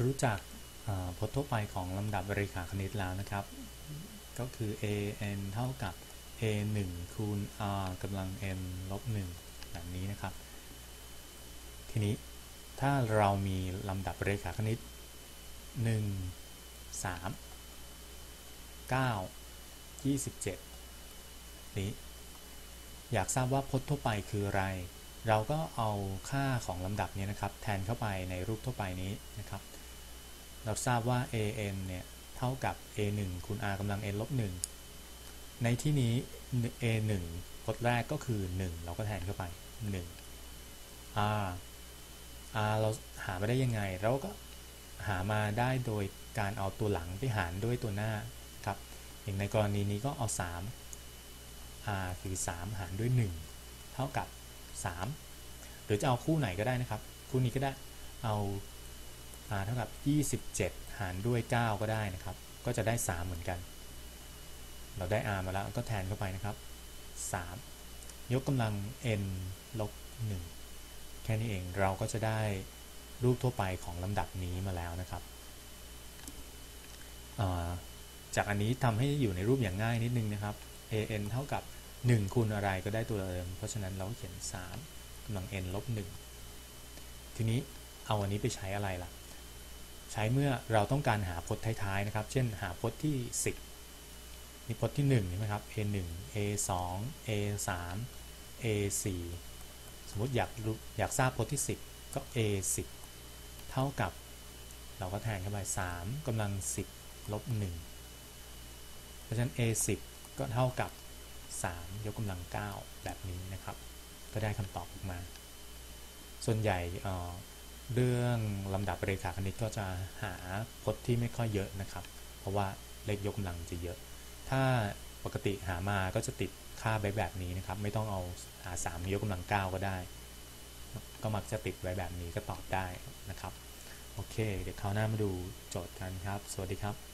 รู้จักพจน์ทั่วไปของลำดับเรขาคณิตแล้วนะครับ ก็คือ a n เท่ากับ a 1คูณ r กำลัง n ลบ1แบบนี้นะครับ ทีนี้ถ้าเรามีลำดับเรขาคณิต 1 3 9 27 นี้ อยากทราบว่าพจน์ทั่วไปคืออะไร เราก็เอาค่าของลำดับนี้นะครับ แทนเข้าไปในรูปทั่วไปนี้นะครับ เราทราบว่า an เนี่ยเท่ากับ a 1 คูณ r กำลัง n ลบ1ในที่นี้ a 1 พจน์แรกก็คือ 1 เราก็แทนเข้าไป 1 r r เราหามาได้ยังไง เราก็หามาได้โดยการเอาตัวหลังไปหารด้วยตัวหน้าครับ อย่างในกรณีนี้ก็เอา 3 r คือ 3 หารด้วย 1 เท่ากับ 3 หรือจะเอาคู่ไหนก็ได้นะครับ คู่นี้ก็ได้เอาเท่ากับ 27 หารด้วย 9 ก็ได้นะครับ ก็จะได้ 3 เหมือนกัน เราได้ r มาแล้วก็แทนเข้าไปนะครับ 3 ยกกำลัง n ลบ 1 แค่นี้เองเราก็จะได้รูปทั่วไปของลำดับนี้มาแล้วนะครับจากอันนี้ทำให้อยู่ในรูปอย่างง่ายนิดนึงนะครับ an เท่ากับ 1คูณอะไรก็ได้ตัวเดิม เพราะฉะนั้นเราเขียน 3กำลัง n ลบ1ทีนี้เอาอันนี้ไปใช้อะไรล่ะ ใช้เมื่อเราต้องการหาพจน์ท้ายๆนะครับ เช่นหาพจน์ที่ 10 นี่พจน์ที่1ใช่ไหมครับ a 1 a 2 a 3 a 4สมมติอยากอยากทราบพจน์ที่ 10 ก็ a 10เท่ากับเราก็แทนเข้าไป 3กำลัง 10ลบ1เพราะฉะนั้น a 10ก็เท่ากับ 3 ยกกำลัง 9 แบบนี้นะครับ ก็ได้คำตอบออกมา ส่วนใหญ่เรื่องลำดับเรขาคณิตก็จะหาพจน์ที่ไม่ค่อยเยอะนะครับ เพราะว่าเลขยกกำลังจะเยอะ ถ้าปกติหามาก็จะติดค่าไว้แบบนี้นะครับ ไม่ต้องเอาหา3ยกกำลัง 9 ก็ได้ ก็มักจะติดไว้แบบนี้ก็ตอบได้นะครับ โอเค เดี๋ยวคราวหน้ามาดูโจทย์กันครับ สวัสดีครับ